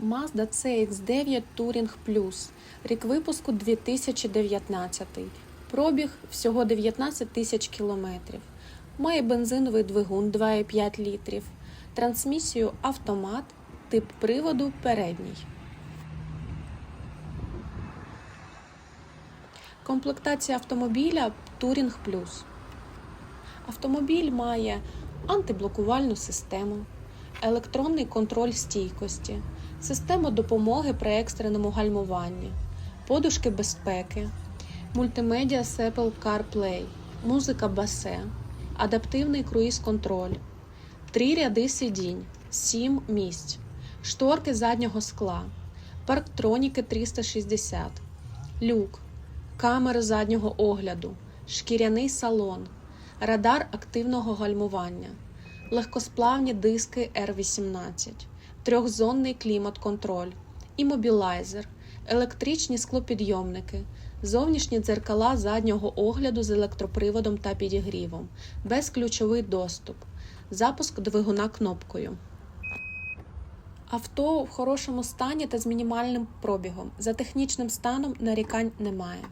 Mazda CX9 Touring Plus. Рік випуску 2019. Пробіг всього 19 тисяч кілометрів. Має бензиновий двигун 2,5 літрів. Трансмісію автомат. Тип приводу передній. Комплектація автомобіля Touring Plus. Автомобіль має антиблокувальну систему, електронний контроль стійкості, систему допомоги при екстреному гальмуванні, подушки безпеки, мультимедіа з Apple CarPlay, музика басе, адаптивний круїз-контроль, три ряди сидінь, 7 місць, шторки заднього скла, парктроніки 360, люк, камери заднього огляду, шкіряний салон, радар активного гальмування, легкосплавні диски R18, трьохзонний клімат-контроль, імобілайзер, електричні склопідйомники, зовнішні дзеркала заднього огляду з електроприводом та підігрівом, безключовий доступ, запуск двигуна кнопкою. Авто в хорошому стані та з мінімальним пробігом. За технічним станом нарікань немає.